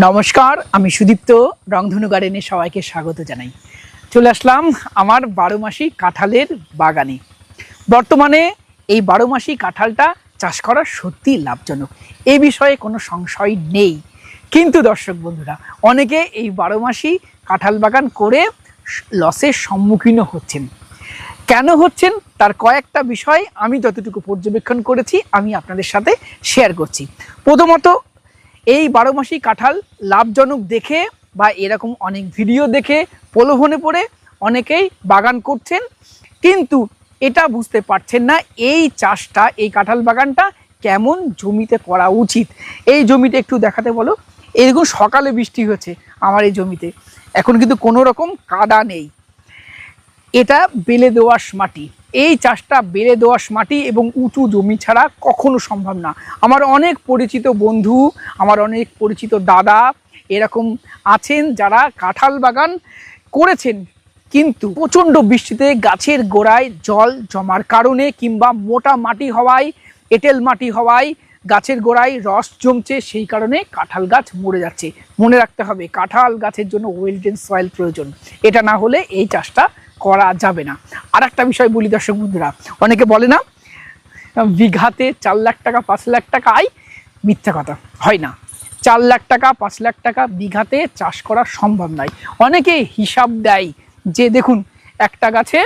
নমস্কার, আমি সুদীপ্ত, রংধনু গার্ডেনে সবাইকে স্বাগত জানাই। চলে আসলাম আমার বারো মাসি কাঁঠালের বাগানে। বর্তমানে এই বারো মাসি কাঁঠালটা চাষ করা সত্যি লাভজনক। এ বিষয়ে কোনো সংশয় নেই। কিন্তু দর্শক বন্ধুরা, অনেকে এই বারো মাসি কাঁঠাল বাগান করে লসের সম্মুখীন হচ্ছেন। কেন হচ্ছেন? তার কয়েকটা বিষয় আমি যতটুকু পর্যবেক্ষণ করেছি, আমি আপনাদের সাথে শেয়ার করছি। প্রথমত এই বারো মাসি কাঁঠাল লাভজনক দেখে বা এরকম অনেক ভিডিও দেখে প্রলোভনে পড়ে অনেকেই বাগান করছেন, কিন্তু এটা বুঝতে পারছেন না এই চাষটা, এই কাঁঠাল বাগানটা কেমন জমিতে করা উচিত। এই জমিতে একটু দেখাতে বলো এরকম সকালে বৃষ্টি হয়েছে আমার এই জমিতে, এখন কিন্তু কোনো রকম কাদা নেই। এটা বেলে দোআঁশ মাটি। এই চাষটা বেড়ে দোআঁশ মাটি এবং উঁচু জমি ছাড়া কখনো সম্ভব না। আমার অনেক পরিচিত বন্ধু, আমার অনেক পরিচিত দাদা এরকম আছেন যারা কাঁঠাল বাগান করেছেন। কিন্তু প্রচণ্ড বৃষ্টিতে গাছের গোড়ায় জল জমার কারণে কিংবা মোটা মাটি হওয়ায়, এঁটেল মাটি হওয়ায় গাছের গোড়ায় রস জমছে, সেই কারণে কাঁঠাল গাছ মরে যাচ্ছে। মনে রাখতে হবে, কাঁঠাল গাছের জন্য ওয়েলডেন সয়েল প্রয়োজন। এটা না হলে এই চাষটা করা যাবে না। আর একটা বিষয় বলি দর্শক বন্ধুরা, অনেকে বলে না, বিঘাতে চার লাখ টাকা, পাঁচ লাখ টাকা আয়, মিথ্যা কথা। হয় না। চার লাখ টাকা, পাঁচ লাখ টাকা বিঘাতে চাষ করা সম্ভব নয়। অনেকে হিসাব দেয় যে, দেখুন, একটা গাছে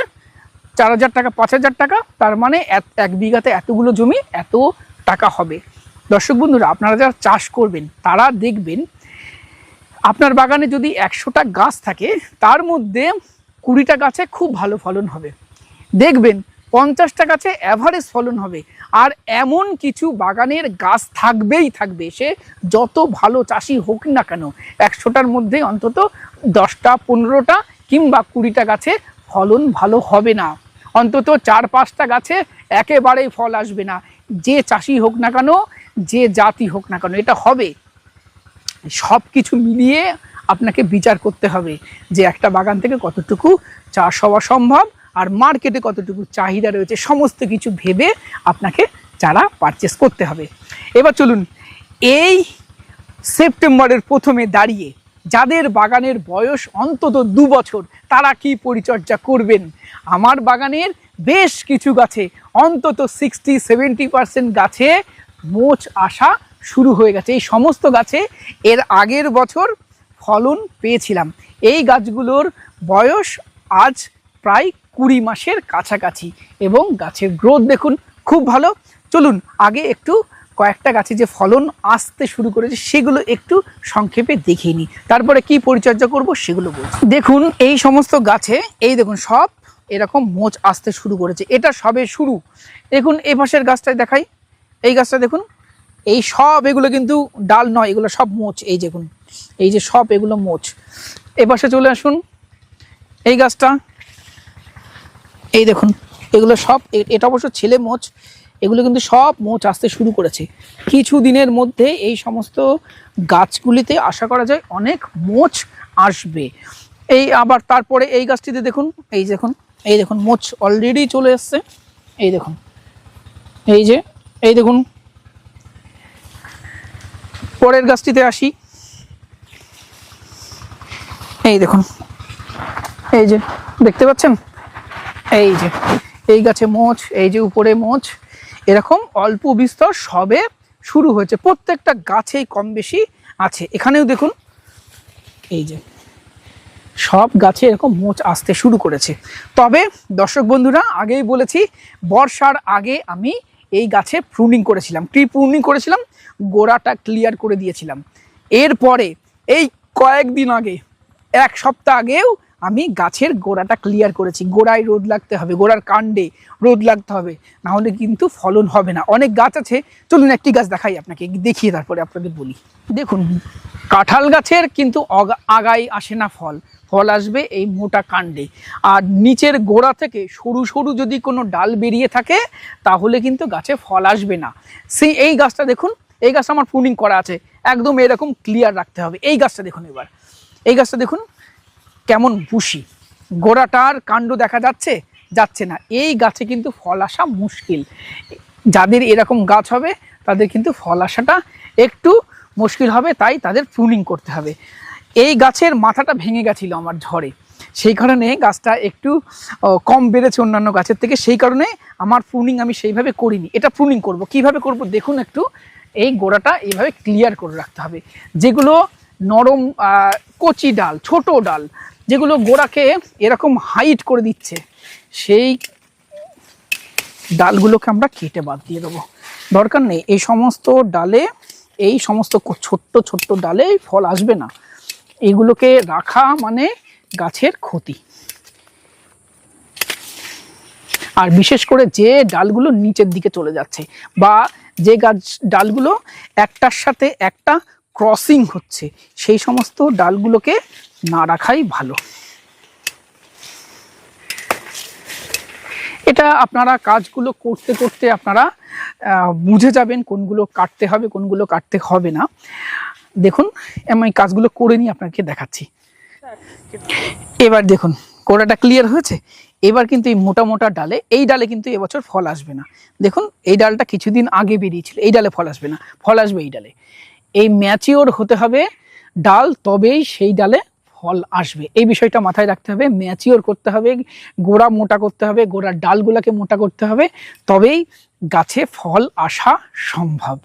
চার হাজার টাকা, পাঁচ হাজার টাকা, তার মানে এক- বিঘাতে এতগুলো জমি, এত টাকা হবে। দর্শক বন্ধুরা, আপনারা যারা চাষ করবেন, তারা দেখবেন, আপনার বাগানে যদি একশোটা গাছ থাকে, তার মধ্যে কুড়িটা গাছে খুব ভালো ফলন হবে। দেখবেন, পঞ্চাশটা গাছে অ্যাভারেজ ফলন হবে। আর এমন কিছু বাগানের গাছ থাকবেই থাকবে, সে যত ভালো চাষি হোক না কেন, একশোটার মধ্যে অন্তত দশটা, পনেরোটা কিংবা কুড়িটা গাছে ফলন ভালো হবে না। অন্তত চার, পাঁচটা গাছে একেবারেই ফল আসবে না। যে চাষি হোক না কেন, যে জাতি হোক না কেন, এটা হবে। সব কিছু মিলিয়ে আপনাকে বিচার করতে হবে যে একটা বাগান থেকে কতটুকু চাষ হওয়া সম্ভব আর মার্কেটে কতটুকু চাহিদা রয়েছে, সমস্ত কিছু ভেবে আপনাকে চারা পারচেস করতে হবে। এবার চলুন, এই সেপ্টেম্বরের প্রথমে দাঁড়িয়ে যাদের বাগানের বয়স অন্তত দু বছর, তারা কি পরিচর্যা করবেন? আমার বাগানের বেশ কিছু গাছে, অন্তত সিক্সটি সেভেন্টি পার্সেন্ট গাছে মোচ আসা শুরু হয়ে গেছে। এই সমস্ত গাছে এর আগের বছর ফলন পেয়েছিলাম। এই গাছগুলোর বয়স আজ প্রায় কুড়ি মাসের কাছাকাছি এবং গাছের গ্রোথ দেখুন, খুব ভালো। চলুন, আগে একটু কয়েকটা গাছে যে ফলন আসতে শুরু করেছে, সেগুলো একটু সংক্ষেপে দেখিয়ে নিই। তারপরে কি পরিচর্যা করব সেগুলো বলছি। দেখুন, এই সমস্ত গাছে, এই দেখুন, সব এরকম মোচ আসতে শুরু করেছে। এটা সবে শুরু। দেখুন, এ পাশের গাছটায় দেখাই। এই গাছটা দেখুন, এই সব এগুলো কিন্তু ডাল নয়, এগুলো সব মোচ, এই দেখুন। এই যে সব এগুলো মোচ। এ পাশে চলে আসুন। এই গাছটা, এই দেখুন, এগুলো সব এটা অবশ্য ছেলে মোচ। এগুলো কিন্তু সব মোচ আসতে শুরু করেছে। কিছু দিনের মধ্যে এই সমস্ত গাছগুলিতে আশা করা যায় অনেক মোচ আসবে। এই আবার তারপরে এই গাছটিতে দেখুন, এই দেখুন এই দেখুন, মোচ অলরেডি চলে এসছে। এই দেখুন, এই যে, এই দেখুন। পরের গাছটিতে আসি। এই দেখুন। এই যে, দেখতে পাচ্ছেন? এই যে, এই গাছে মোচ, এই যে উপরে মোচ, এরকম অল্প বিস্তর সবে শুরু হয়েছে। প্রত্যেকটা গাছেই কম বেশি আছে। এখানেও দেখুন, এই যে, সব গাছে এরকম মোচ আসতে শুরু করেছে। তবে, দর্শক বন্ধুরা, আগেই বলেছি, বর্ষার আগে আমি এই গাছে প্রুনিং করেছিলাম। ট্রি প্রুনিং করেছিলাম? গোড়াটা ক্লিয়ার করে দিয়েছিলাম। এরপরে, এই কয়েকদিন আগে এক সপ্তাহ আগেও আমি গাছের গোড়াটা ক্লিয়ার করেছি। গোড়ায় রোদ লাগতে হবে, গোড়ার কাণ্ডে রোদ লাগতে হবে, না হলে কিন্তু ফলন হবে না। অনেক গাছ আছে, চলুন একটি গাছ দেখাই আপনাকে, দেখিয়ে তারপরে আপনাদের বলি। দেখুন, কাঁঠাল গাছের কিন্তু আগায় আসে না ফল ফল আসবে এই মোটা কাণ্ডে। আর নিচের গোড়া থেকে সরু সরু যদি কোনো ডাল বেরিয়ে থাকে, তাহলে কিন্তু গাছে ফল আসবে না। সেই এই গাছটা দেখুন, এই গাছটা আমার প্রুনিং করা আছে, একদম এরকম ক্লিয়ার রাখতে হবে। এই গাছটা দেখুন এবার। এই গাছটা দেখুন, কেমন বুশি গোড়াটার কাণ্ড দেখা যাচ্ছে যাচ্ছে না। এই গাছে কিন্তু ফল আসা মুশকিল। যাদের এরকম গাছ হবে, তাদের কিন্তু ফল আসাটা একটু মুশকিল হবে, তাই তাদের প্রুনিং করতে হবে। এই গাছের মাথাটা ভেঙে গেছিল আমার ঝড়ে। সেই কারণে গাছটা একটু কম বেড়েছে অন্যান্য গাছের থেকে। সেই কারণে আমার প্রুনিং আমি সেইভাবে করিনি। এটা প্রুনিং করব। কীভাবে করব? দেখুন একটু। এই গোড়াটা এইভাবে ক্লিয়ার করে রাখতে হবে। যেগুলো নরম কচি ডাল, ছোট ডাল, যেগুলো গোড়াকে এরকম হাইট করে দিচ্ছে, সেই ডালগুলোকে আমরা কেটে বাদ দিয়ে দেবো। দরকার নেই, এই সমস্ত ডালে, এই সমস্ত ছোট্ট ছোট্ট ডালে ফল আসবে না। এগুলোকে রাখা মানে গাছের ক্ষতি। আর বিশেষ করে যে ডালগুলো নিচের দিকে চলে যাচ্ছে, বা যে গাছ, ডালগুলো একটার সাথে একটা ক্রসিং হচ্ছে, সেই সমস্ত ডালগুলোকে না রাখাই ভালো। এটা আপনারা কাজগুলো করতে করতে আপনারা বুঝে যাবেন কোনগুলো কাটতে হবে, কোনগুলো কাটতে হবে না। দেখুন, আমি কাজগুলো করে নিয়ে আপনাকে দেখাচ্ছি। এবার দেখুন কোড়াটা ক্লিয়ার হয়েছে? এবার কিন্তু এই মোটা মোটা ডালে, এই ডালে কিন্তু এবছর ফল আসবে না। দেখুন, এই ডালটা কিছুদিন আগে বেরিয়েছিল, এই ডালে ফল আসবে না, ফল আসবে এই ডালে। এই ম্যাচিওর হতে হবে। ডাল তবেই সেই ডালে ফল আসবে। এই বিষয়টা মাথায় রাখতে হবে। ম্যাচিওর করতে হবে, গোড়া মোটা করতে হবে, গোড়ার ডালগুলোকে মোটা করতে হবে। তবেই গাছে ফল আসা সম্ভব।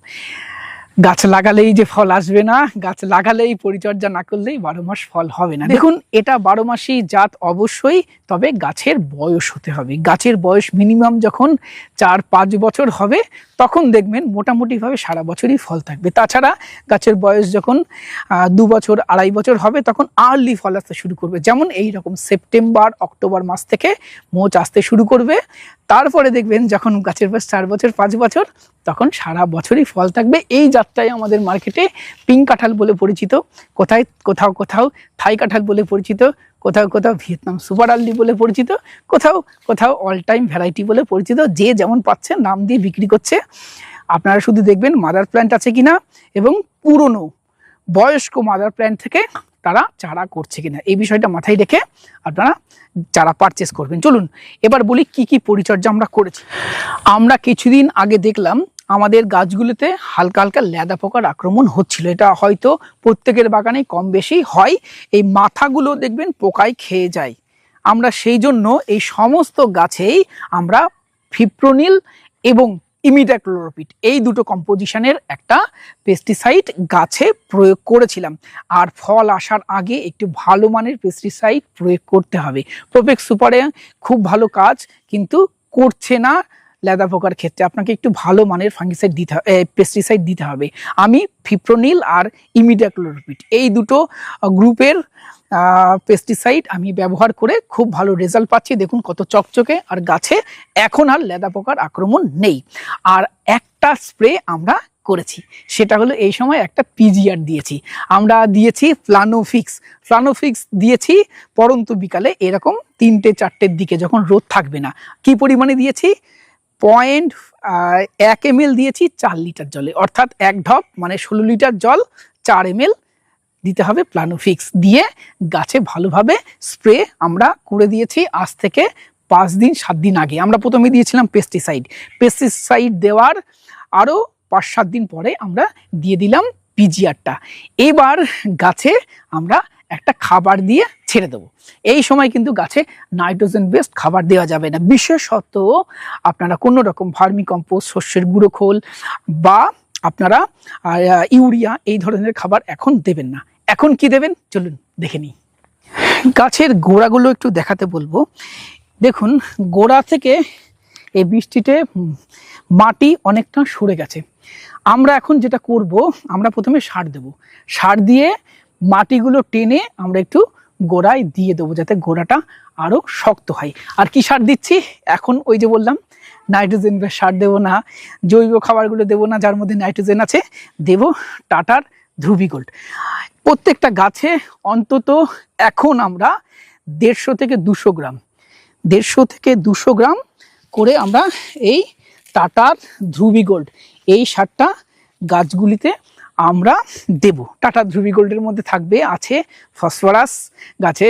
গাছ লাগালেই যে ফল আসবে না, গাছ লাগালেই পরিচর্যা না করলেই বারো মাস ফল হবে না। দেখুন, এটা বারো মাসি জাত অবশ্যই, তবে গাছের বয়স হতে হবে। গাছের বয়স মিনিমাম যখন চার পাঁচ বছর হবে, তখন দেখবেন মোটামুটিভাবে সারা বছরই ফল থাকবে। তাছাড়া গাছের বয়স যখন দু বছর, আড়াই বছর হবে, তখন আর্লি ফল আসতে শুরু করবে। যেমন এই রকম সেপ্টেম্বর, অক্টোবর মাস থেকে মোচ আসতে শুরু করবে। তারপরে দেখবেন যখন গাছের বয়স চার বছর, পাঁচ বছর তখন সারা বছরই ফল থাকবে। এই জাতটাই আমাদের মার্কেটে পিঙ্ক কাঁঠাল বলে পরিচিত। কোথায়, কোথাও কোথাও থাই কাঁঠাল বলে পরিচিত। কোথাও কোথাও ভিয়েতনাম সুপার আর্লি বলে পরিচিত। কোথাও কোথাও অল টাইম ভ্যারাইটি বলে পরিচিত। যে যেমন পাচ্ছে নাম দিয়ে বিক্রি করছে। আপনারা শুধু দেখবেন মাদার প্ল্যান্ট আছে কিনা এবং পুরনো, বয়স্ক মাদার প্ল্যান্ট থেকে তারা চারা করছে কিনা? এই বিষয়টা মাথায় রেখে আপনারা চারা পারচেস করবেন, চলুন এবার বলি কি কি পরিচর্যা আমরা করেছি। আমরা কিছুদিন আগে দেখলাম আমাদের গাছগুলোতে হালকা হালকা ল্যাদা পোকার আক্রমণ হচ্ছিল। এটা হয়তো প্রত্যেকের বাগানে কম বেশি হয়। এই মাথাগুলো দেখবেন পোকায় খেয়ে যায়। আমরা সেই জন্য এই সমস্ত গাছেই আমরা ফিপ্রোনিল এবং ইমিডাক্লোরোপিড এই দুটো কম্পোজিশনের একটা পেস্টিসাইড গাছে প্রয়োগ করেছিলাম। আর ফল আসার আগে একটু ভালো মানের পেস্টিসাইড প্রয়োগ করতে হবে। প্রোপেক্স সুপারে খুব ভালো কাজ, কিন্তু করছে না। লেদা পোকার ক্ষেত্রে আপনাকে একটু ভালো মানের ফাঙ্গিসাইড দিতে হবে পেস্টিসাইড দিতে হবে। আমি ফিপ্রোনিল আর ইমিডাক্লোরোপিড এই দুটো গ্রুপের পেস্টিসাইড আমি ব্যবহার করে খুব ভালো রেজাল্ট পাচ্ছি। দেখুন কত চকচকে আর গাছে এখন আর লেদা পোকার আক্রমণ নেই। আর একটা স্প্রে আমরা করেছি, সেটা হলো এই সময় একটা পিজিআর দিয়েছি। আমরা দিয়েছি ফ্লানোফিক্স ফ্লানোফিক্স দিয়েছি পরন্তু বিকালে এরকম তিনটে চারটের দিকে, যখন রোদ থাকবে না। কি পরিমাণে দিয়েছি? পয়েন্ট এক এম দিয়েছি চার লিটার জলে। অর্থাৎ এক ঢপ মানে ষোলো লিটার জল, চার এম দিতে হবে প্লানোফিক্স দিয়ে। গাছে ভালোভাবে স্প্রে আমরা করে দিয়েছি আজ থেকে পাঁচ দিন, সাত দিন আগে। আমরা প্রথমে দিয়েছিলাম পেস্টিসাইড পেস্টিসাইড দেওয়ার আরও পাঁচ, সাত দিন পরে আমরা দিয়ে দিলাম পিজিআরটা এবার গাছে আমরা একটা খাবার দিয়ে ছেড়ে দেবো। এই সময় কিন্তু গাছে নাইট্রোজেন বেস্ট খাবার দেওয়া যাবে না। বিশেষত আপনারা কোনো রকম ভার্মি কম্পোস্ট শস্যের গুঁড়ো খোল বা আপনারা ইউরিয়া এই ধরনের খাবার এখন দেবেন না। এখন কি দেবেন? চলুন দেখে নিই। গাছের গোড়াগুলো একটু দেখাতে বলব। দেখুন, গোড়া থেকে এই বৃষ্টিতে মাটি অনেকটা সরে গেছে। আমরা এখন যেটা করব, আমরা প্রথমে সার দেব। সার দিয়ে মাটিগুলো টেনে আমরা একটু গোড়ায় দিয়ে দেবো যাতে গোড়াটা আরও শক্ত হয়। আর কি সার দিচ্ছি? এখন ওই যে বললাম নাইট্রোজেন সার দেবো না, জৈব খাবারগুলো দেবো না, যার মধ্যে নাইট্রোজেন আছে, দেব টাটার ধ্রুবি গোল্ড প্রত্যেকটা গাছে অন্তত এখন আমরা দেড়শো থেকে দুশো গ্রাম, দেড়শো থেকে দুশো গ্রাম করে আমরা এই টাটার ধ্রুবি গোল্ড এই সারটা গাছগুলিতে আমরা দেব। টাটা ধ্রুবি গোল্ডের মধ্যে থাকবে, আছে ফসফরাস গাছে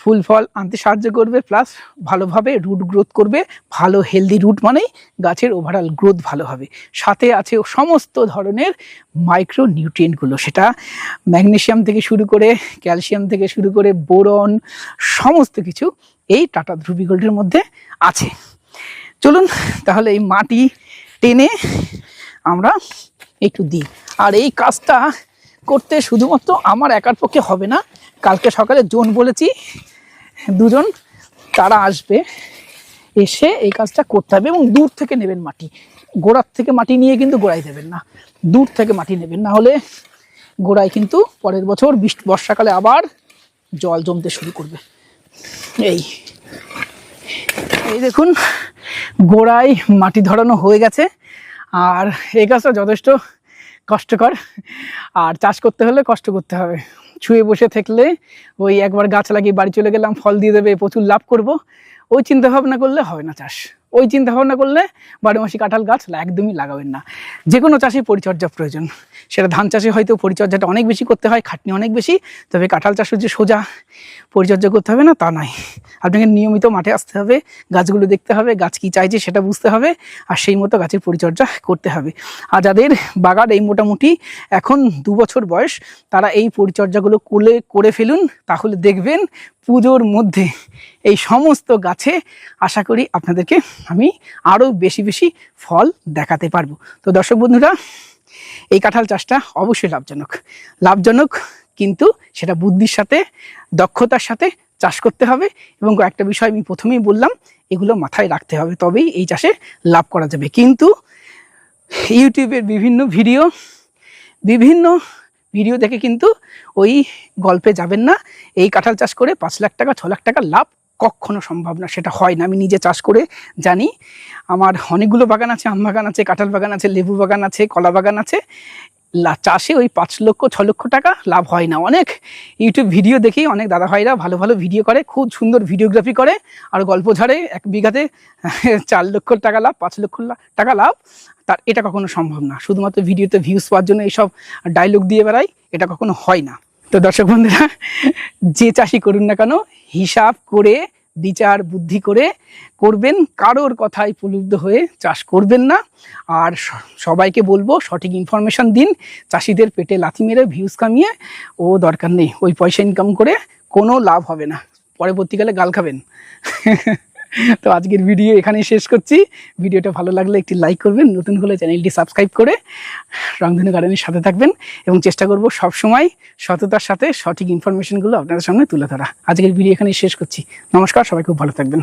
ফুল ফল আনতে সাহায্য করবে প্লাস ভালোভাবে রুট গ্রোথ করবে। ভালো হেলদি রুট মানেই গাছের ওভারঅল গ্রোথ ভালো হবে। সাথে আছে সমস্ত ধরনের মাইক্রো নিউট্রিয়েন্টগুলো সেটা ম্যাগনেশিয়াম থেকে শুরু করে ক্যালসিয়াম থেকে শুরু করে বোরন সমস্ত কিছু এই টাটা ধ্রুবি গোল্ডের মধ্যে আছে। চলুন তাহলে এই মাটি টেনে আমরা একটু দিই। আর এই কাজটা করতে শুধুমাত্র আমার একার পক্ষে হবে না, কালকে সকালে জোন বলেছি, দুজন তারা আসবে, এসে এই কাজটা করতে হবে এবং দূর থেকে নেবেন মাটি। গোড়ার থেকে মাটি নিয়ে কিন্তু গোড়ায় দেবেন না। দূর থেকে মাটি নেবেন, না হলে গোড়ায় কিন্তু পরের বছর বৃষ্টি বর্ষাকালে আবার জল জমতে শুরু করবে। এই। এই দেখুন, গোড়ায় মাটি ধরানো হয়ে গেছে। আর এই কাজটা যথেষ্ট কষ্টকর। আর চাষ করতে হলে কষ্ট করতে হবে। ছুঁয়ে বসে থাকলে ওই একবার গাছ লাগিয়ে বাড়ি চলে গেলাম, ফল দিয়ে দেবে, প্রচুর লাভ করব। ওই চিন্তা ভাবনা করলে হবে না চাষ। ওই চিন্তা ভাবনা করলে বারো মাসি কাঁঠাল গাছ একদমই লাগাবেন না। যে কোনো চাষে পরিচর্যা প্রয়োজন। সেটা ধান চাষে হয়তো পরিচর্যাটা অনেক বেশি করতে হয়, খাটনি অনেক বেশি, তবে কাঁঠাল চাষের যে সোজা পরিচর্যা করতে হবে না, তা নয়। আপনাকে নিয়মিত মাঠে আসতে হবে, গাছগুলো দেখতে হবে, গাছ কী চাইছে সেটা বুঝতে হবে, আর সেই মতো গাছের পরিচর্যা করতে হবে। আর যাদের বাগান এই মোটামুটি এখন দু বছর বয়স, তারা এই পরিচর্যাগুলো করে করে ফেলুন, তাহলে দেখবেন পুজোর মধ্যে এই সমস্ত গাছে আশা করি আপনাদেরকে আমি আরও বেশি বেশি ফল দেখাতে পারব। তো দর্শক বন্ধুরা, এই কাঁঠাল চাষটা অবশ্যই লাভজনক। লাভজনক কিন্তু সেটা বুদ্ধির সাথে, দক্ষতার সাথে চাষ করতে হবে এবং কয়েকটা বিষয় আমি প্রথমেই বললাম, এগুলো মাথায় রাখতে হবে, তবেই এই চাষে লাভ করা যাবে। কিন্তু ইউটিউবের বিভিন্ন ভিডিও বিভিন্ন ভিডিও দেখে কিন্তু ওই গল্পে যাবেন না। এই কাঁঠাল চাষ করে পাঁচ লাখ টাকা, ছ লাখ টাকা লাভ কখনো সম্ভব না, সেটা হয় না। আমি নিজে চাষ করে জানি। আমার অনেকগুলো বাগান আছে, আম বাগান আছে, কাঁঠাল বাগান আছে, লেবু বাগান আছে, কলা বাগান আছে। চাষে ওই পাঁচ লক্ষ, ছ লক্ষ টাকা লাভ হয় না। অনেক ইউটিউব ভিডিও দেখেই অনেক দাদা ভাইরা ভালো ভালো ভিডিও করে, খুব সুন্দর ভিডিওগ্রাফি করে আর গল্প ঝাড়ে এক বিঘাতে চার লক্ষ টাকা লাভ, পাঁচ লক্ষ টাকা লাভ। তার এটা কখনো সম্ভব না। শুধুমাত্র ভিডিওতে ভিউজ পাওয়ার জন্য এইসব ডায়লগ দিয়ে বেড়াই, এটা কখনো হয় না। তো দর্শক বন্ধুরা, যে চাষি করুন না কেন, হিসাব করে, বিচার, বুদ্ধি করে করবেন, কারোর কথায় প্রলুব্ধ হয়ে চাষ করবেন না। আর সবাইকে বলব, সঠিক ইনফরমেশন দিন, চাষিদের পেটে লাথি মেরে ভিউজ কামিয়ে, ও দরকার নেই, ওই পয়সা ইনকাম করে কোনো লাভ হবে না। পরবর্তীকালে গাল খাবেন। তো আজকের ভিডিও এখানেই শেষ করছি। ভিডিওটা ভালো লাগলে একটি লাইক করবেন, নতুন হলে চ্যানেলটি সাবস্ক্রাইব করে রংধনু গার্ডেনের সাথে থাকবেন এবং চেষ্টা করব সবসময় সততার সাথে সঠিক ইনফরমেশনগুলো আপনাদের সামনে তুলে ধরা। আজকের ভিডিও এখানেই শেষ করছি। নমস্কার, সবাই খুব ভালো থাকবেন।